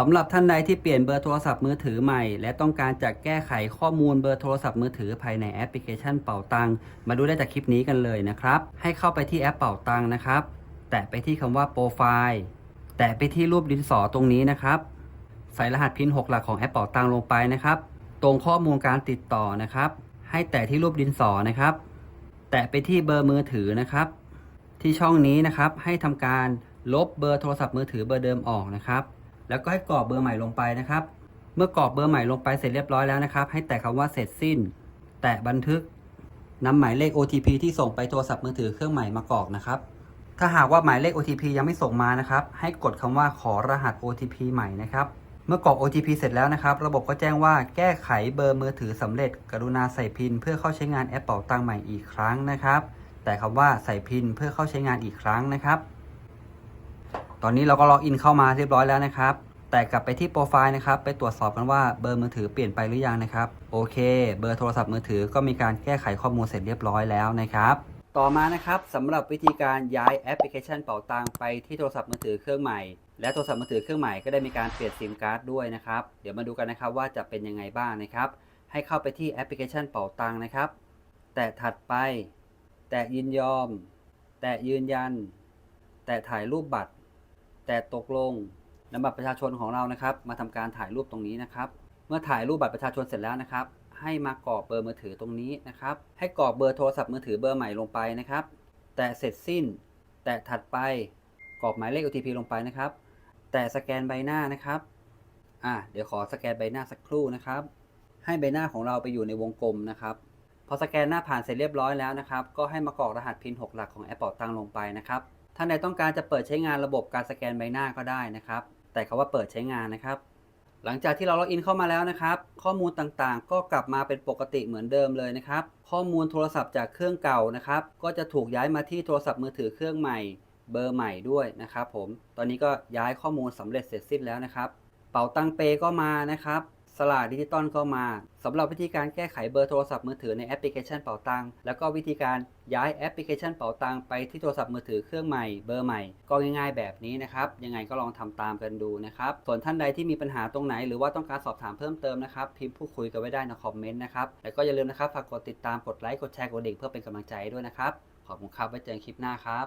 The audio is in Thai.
สำหรับท่านใดที่เปลี่ยนเบอร์โทรศัพท์มือถือใหม่ และต้องการจะแก้ไขข้อมูลเบอร์โทรศัพท์มือถือภายในแอปพลิเคชันเป่าตังมาดูได้จากคลิปนี้กันเลยนะครับ ให้เข้าไปที่แอปเป่าตังนะครับ แตะไปที่คำว่าโปรไฟล์แตะไปที่รูปดินสอตรงนี้นะครับ ใส่รหัสพิน 6 หลักของแอปเป่าตังลงไปนะครับ ตรงข้อมูลการติดต่อนะครับ ให้แตะที่รูปดินสอนะครับ แตะไปที่เบอร์มือถือนะครับ ที่ช่องนี้นะครับให้ทำการลบเบอร์โทรศัพท์มือถือเบอร์เดิมออกนะครับ แล้วก็ให้กรอกเบอร์ใหม่ลงไปนะครับ เมื่อกรอกเบอร์ใหม่ลงไปเสร็จเรียบร้อยแล้วนะครับ ให้แตะคำว่าเสร็จสิ้น แตะบันทึกนำหมายเลข OTP ที่ส่งไปโทรศัพท์มือถือเครื่องใหม่มากรอกนะครับ ถ้าหากว่าหมายเลข OTP ยังไม่ส่งมานะครับ ให้กดคำว่าขอรหัส OTP ใหม่นะครับ เมื่อกรอก OTP เสร็จแล้วนะครับ ระบบก็แจ้งว่าแก้ไขเบอร์มือถือสำเร็จ กรุณาใส่พิน เพื่อเข้าใช้งานแอปเป่าตังใหม่อีกครั้งนะครับ แต่คำว่าใส่พินเพื่อเข้าใช้งานอีกครั้งนะครับ ตอนนี้เราก็ล็อกอินเข้ามาเรียบร้อยแล้วนะครับ แต่กลับไปที่โปรไฟล์นะครับ ไปตรวจสอบกันว่าเบอร์มือถือเปลี่ยนไปหรือยังนะครับ โอเค เบอร์โทรศัพท์มือถือก็มีการแก้ไขข้อมูลเสร็จเรียบร้อยแล้วนะครับ ต่อมานะครับสำหรับวิธีการย้ายแอปพลิเคชันเป่าตังไปที่โทรศัพท์มือถือเครื่องใหม่ และโทรศัพท์มือถือเครื่องใหม่ก็ได้มีการเปลี่ยนซิมการ์ดด้วยนะครับ เดี๋ยวมาดูกันนะครับว่าจะเป็นยังไงบ้างนะครับ ให้เข้าไปที่แอปพลิเคชันเป่าตังนะครับ แตะถัดไป แตะยินยอม แตะยืนยัน แตะถ่ายรูปบัตร แตะตกลงนำบัตรประชาชนของเรานะครับ มาทำการถ่ายรูปตรงนี้นะครับ เมื่อถ่ายรูปบัตรประชาชนเสร็จแล้วนะครับ ให้มากรอกเบอร์มือถือตรงนี้นะครับ ให้กรอกเบอร์โทรศัพท์มือถือเบอร์ใหม่ลงไปนะครับ แตะเสร็จสิ้น แตะถัดไปกรอกหมายเลข OTP ลงไปนะครับ แตะสแกนใบหน้านะครับอะเดี๋ยวขอสแกนใบหน้าสักครู่นะครับ ให้ใบหน้าของเราไปอยู่ในวงกลมนะครับพอสแกนหน้าผ่านเสร็จเรียบร้อยแล้วนะครับ ก็ให้มากรอกรหัสพิน 6 หลักของแอปเป่าตังลงไปนะครับ ท่านใดต้องการจะเปิดใช้งานระบบการสแกนใบหน้าก็ได้นะครับ แต่คาว่าเปิดใช้งานนะครับ หลังจากที่เราล็อกอินเข้ามาแล้วนะครับ ข้อมูลต่างๆ ก็กลับมาเป็นปกติเหมือนเดิมเลยนะครับ ข้อมูลโทรศัพท์จากเครื่องเก่านะครับ ก็จะถูกย้ายมาที่โทรศัพท์มือถือเครื่องใหม่ เบอร์ใหม่ด้วยนะครับผม ตอนนี้ก็ย้ายข้อมูลสำเร็จเสร็จสิ้นแล้วนะครับ เป๋าตังเปก็มานะครับ สลากดิจิตอลก็มาสำหรับวิธีการแก้ไขเบอร์โทรศัพท์มือถือในแอปพลิเคชันเป๋าตังแล้วก็วิธีการย้ายแอปพลิเคชันเป๋าตังไปที่โทรศัพท์มือถือเครื่องใหม่เบอร์ใหม่ก็ง่าย ๆ แบบนี้นะครับยังไงก็ลองทำตามกันดูนะครับส่วนท่านใดที่มีปัญหาตรงไหน หรือว่าต้องการสอบถามเพิ่มเติมนะครับพิมพ์พูดคุยกันไว้ได้ในคอมเมนต์นะครับแล้วก็อย่าลืมนะครับฝากกดติดตามกดไลค์กดแชร์กดดิ่งเพื่อเป็นกำลังใจด้วยนะครับขอบคุณครับไว้เจอกันคลิปหน้าครับ